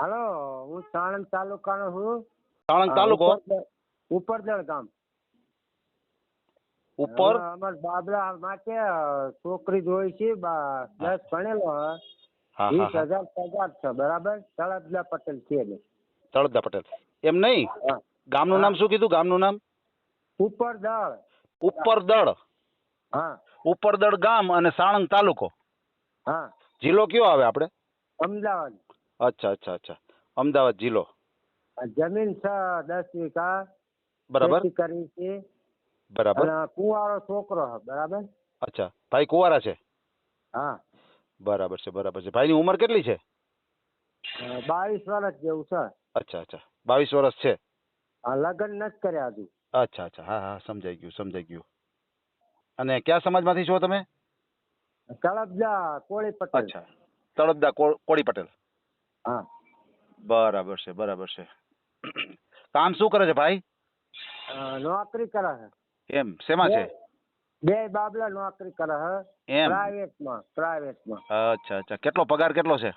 હાલો હું સાણંદ તાલુકાનો છું. સાણંદ તાલુકો? ઉપરદળ- ગામ. ઉપર? અમાર બાબરા માટે છોકરી જોઈ છે દસ ભણેલો વીસ હજાર પગાર છે બરાબર? તળાજલા પટેલ છે ને પટેલ. એમ નહીં? ગામનું નામ શું કીધું ગામનું નામ? ઉપરદળ. ઉપરદળ. હા. ઉપરદળ ગામ અને સાણંદ તાલુકો. હા. જિલ્લો કયો આવે આપણે? અમદાવાદ. અચ્છા અચ્છા અચ્છા. અમદાવાદ જિલ્લો. જમીન છે દસ વીઘા. બરાબર. કરી છે. બરાબર. કુંવારો છોકરો બરાબર? અચ્છા. ભાઈ કુંવારા છે? હા. બરાબર છે બરાબર છે. ભાઈની ઉંમર કેટલી છે? બાવીસ વર્ષ જેવું છે. અચ્છા અચ્છા. બાવીસ વર્ષ છે? હા લગ્ન નથી કર્યા હજુ. અચ્છા અચ્છા. હા હા સમજાઈ ગયું સમજાઈ ગયું. અને કયા સમાજમાંથી છો તમે? તળપદા કોળી પટેલ. અચ્છા. તળપદા કોળી પટેલ. હા. બરાબર છે બરાબર છે. કામ શું કરે છે ભાઈ? નોકરી કરે છે. એમ શેમાં છે? બે બાબલા નોકરી કરે છે. એમ. પ્રાઇવેટમાં પ્રાઇવેટમાં. અચ્છા અચ્છા. કેટલો પગાર કેટલો છે?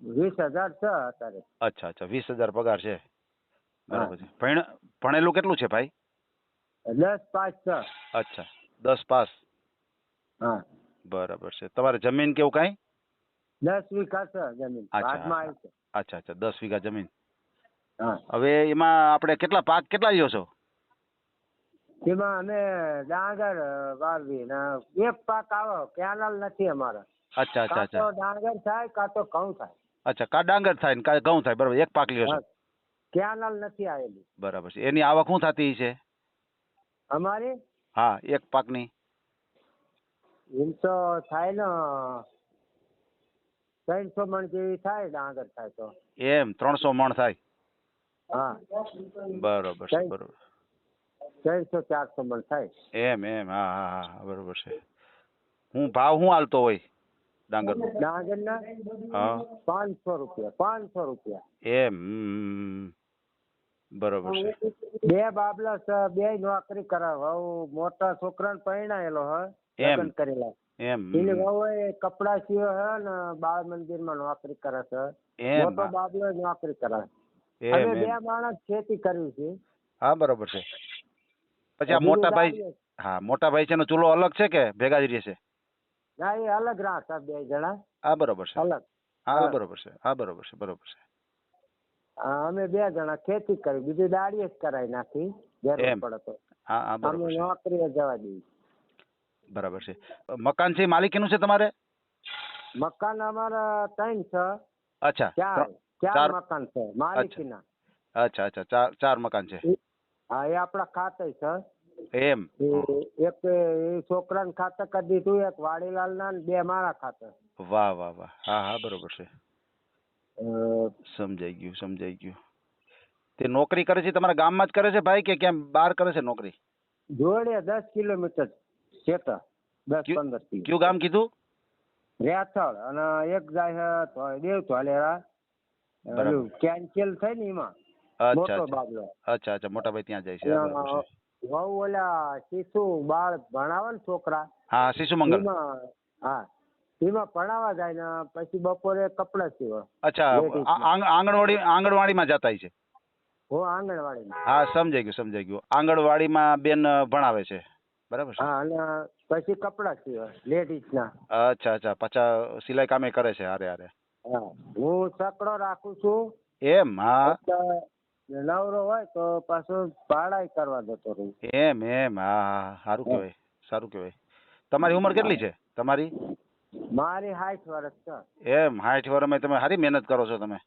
વીસ હજાર છે અત્યારે. અચ્છા અચ્છા. વીસ હજાર પગાર છે. બરાબર છે. ભણ ભણેલું કેટલું છે ભાઈ? દસ પાસ છે. અચ્છા. દસ પાસ. હા. બરાબર છે. તમારે જમીન કેવું કાંઈ? દસ વીઘા છે જમીન. અચ્છા, ભાગમાં આવી છે અચ્છા અચ્છા દસ વીઘા જમીન. હવે એમાં આપણે કેટલા પાક કેટલા લ્યો છો? એમાં અમે ડાંગર વાવીએ ને એક પાક આવો કેનાલ નથી અમારે. અચ્છા અચ્છા અચ્છા. ડાંગર થાય કાં તો ઘઉં થાય. અચ્છા કા ડાંગર થાય ને કા ઘઉં થાય બરાબર એક પાક લ્યો છો. કેનાલ નથી આવેલી. બરાબર છે. એની આવક શું થતી છે? અમારી? હા એક પાકની. એમ તો થાય ને ત્રણસો મણ જેવી થાય ડાંગર થાય તો. એમ ત્રણસો મણ થાય? હા. બરોબર છે બરોબર. ત્રણસો ચારસો મણ થાય. એમ એમ હા હા હા બરોબર છે. હું ભાવ હું હાલતો હોય ડાંગર ના હા. પાંચસો રૂપિયા પાંચસો રૂપિયા. એમ બરોબર છે. બે બાબલા બે નોકરી કરાવ. મોટા છોકરાને પરણાયેલો હે એમ. કરેલા. એમ. એની વહુ એ કપડા સીવે હે ને બાળ મંદિરમાં નોકરી કરે છે. મોટો બાબલો નોકરી કરે અમે બે માણસ ખેતી કરવી છે. હા બરોબર છે. પછી આ મોટા ભાઈ હા મોટા ભાઈ છે એનો ચૂલો અલગ છે કે ભેગા જ રહે છે? ના એ અલગ રાત બે જણા. હા બરોબર છે. અલગ. હા બરોબર છે. હા બરોબર છે બરોબર છે. અમે બે જણા ખેતી કરી. બીજી દાડીએ જ કરાવી નાખી. જરૂર પડે તો. હા હા બરોબર નોકરીએ જવા દઈએ. બરાબર છે. મકાન છે એ માલિકીનું છે તમારે? મકાન અમારા ત્રણ છે. અચ્છા ચાર ત્રણ- ચાર ચાર. મકાન છે માલિકીના. અચ્છા અચ્છા ચાર ચાર મકાન છે. હા એ આપણા ખાતે છે. એમ? એ એક એ છોકરાને ખાતે કરી દીધું એક વાડીલાલ ના બે મારા ખાતે. વાહ વાહ વાહ. હા હા બરોબર છે. અ, સમજાઈ ગયું સમજાઈ ગયું. તે નોકરી કરે છે તમારા ગામમાં જ કરે છે ભાઈ કે ક્યાં બહાર કરે છે નોકરી? જોડે દસ કિલોમીટર. છે દસ પંદરથી કયું ગામ કીધું? રેથળ. અને એક જાય છે દેવ ધોલેરા કેન્સલ થઈ ને એમાં. અચ્છા મોટો અચ્છા બાબલો. અચ્છા અચ્છા. મોટા ભાઈ ત્યાં જાય છે. વહુ ઓલા શિશુ બાળ ભણાવે ને છોકરા. હા શિશુ મંગલ હા. એમાં ભણાવા જાય ને પછી બપોરે કપડા સીવે. અચ્છા આંગણવાડી આંગણવાડીમાં જતા છે. હું આંગણવાડીમાં. હા સમજાઈ ગયું સમજાઈ ગયું. આંગણવાડીમાં બેન ભણાવે છે. બરાબર છે? હા અને પછી કપડા સિવાય લેડીઝ ના અચ્છા અચ્છા પાછા સિલાઈ કામે કરે છે હારે હારે. હા હું સકડો રાખું છું. એમ હા. નવરો હોય તો પાછો ભાડાઈ કરવા જતો રહું. એમ એમ હા સારું કહેવાય સારું કહેવાય. તમારી ઉંમર કેટલી છે? તમારી? મારી સાઠ વર્ષ છે. એમ સાઠ વર્ષમાં તમે સારી મહેનત કરો છો તમે.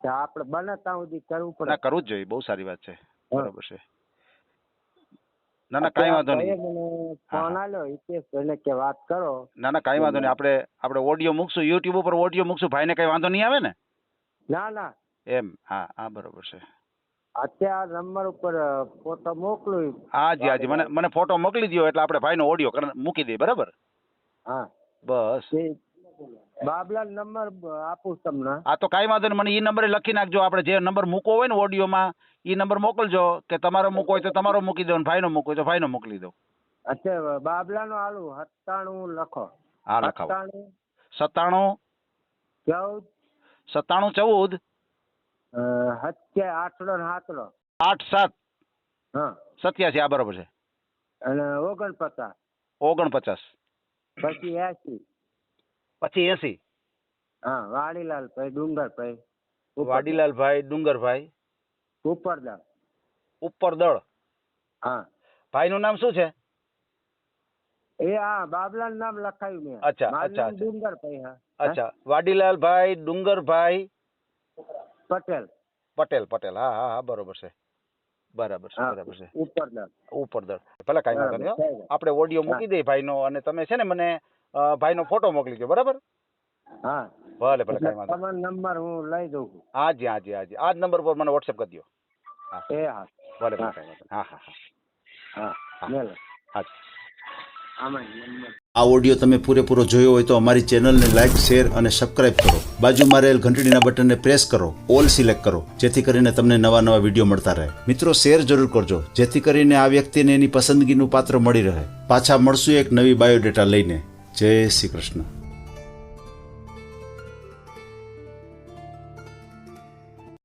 આપણે બને ત્યાં સુધી કરવું પડે. કરવું જ જોઈએ બહુ સારી વાત છે. બરોબર છે. ના ના કાંઈ વાંધો નહીં. મને ફોન આલ્યો એટલે કે વાત કરો. ના ના કાંઈ વાંધો નહીં. આપણે આપણે ઓડિયો મૂકશું યુટ્યુબ ઉપર ઓડિયો મૂકશું. ભાઈને કઈ વાંધો નહીં આવે ને? ના ના. એમ હા હા બરોબર છે. અત્યારે નંબર ઉપર ફોટો મોકલું. હાજી હાજી. મને મને ફોટો મોકલી દો એટલે આપણે ભાઈનો ઓડિયો મૂકી દઈએ બરાબર? હા. બસ. બાબલા નંબર આપું તમને. આ તો કાંઈ વાંધો નહીં. મને એ નંબરે લખી નાખજો. આપણે જે નંબર મૂકવો હોય ને ઓડિયોમાં એ નંબર મોકલજો. કે તમારો મૂકવો હોય તો તમારો મૂકી દો ને ભાઈનો મૂકવો તો ભાઈનો મોકલી દો. અચ્છા બાબલાનો આલુ. સત્તાણું લખો. હા લખાવો. સત્તાણું. સત્તાણું. ચૌદ. સત્તાણું ચૌદ. હત્યા આઠડો ને સાતડો આઠ સાત. હા. સત્યાસી. આ બરોબર છે. અને ઓગણપચાસ. ઓગણપચાસ. પછી એસી. પછી એસી હા વાડીલાલ ભાઈ ડુંગરભાઈ. વાડીલાલભાઈ ડુંગરભાઈ. ભાઈ ઉપરદળ હા. ભાઈનું નામ શું છે? એ હા બાબલાલ નામ લખાયું મેં. અચ્છા, અચ્છા, ડુંગરભાઈ હા. અચ્છા વાડીલાલભાઈ ડુંગરભાઈ. પટેલ. પટેલ પટેલ. હા હા હા બરોબર છે. બરાબર છે બરાબર છે. ઉપરદળ ઉપરદળ ભલે કાંઈ વાંધો નહીં આપણે ઓડિયો મૂકી દઈએ ભાઈનો અને તમે છે ને મને ભાઈનો ફોટો મોકલી દો બરાબર? હા. ભલે ભલે કાંઈ વાંધો તમારો નંબર હું લઈ દઉં છું. હાજી હાજી હાજી. આ જ નંબર પર મને વોટ્સએપ કરી દો એ હા. ભલે ભલે હા. કાંઈ વાંધો. હા હા હા. હા. મેલો. હાજી. આ ઓડિયો તમે પૂરેપૂરો જોયો હોય તો અમારી ચેનલને લાઇક શેર અને સબસ્ક્રાઇબ કરો. બાજુમાં રહેલ ઘંટડીના બટનને પ્રેસ કરો. ઓલ સિલેક્ટ કરો જેથી કરીને તમને નવા નવા વીડિયો મળતા રહે. મિત્રો શેર જરૂર કરજો જેથી કરીને આ વ્યક્તિને એની પસંદગીનું પાત્ર મળી રહે. પાછા મળશું એક નવી બાયોડેટા લઈને. જય શ્રી કૃષ્ણ.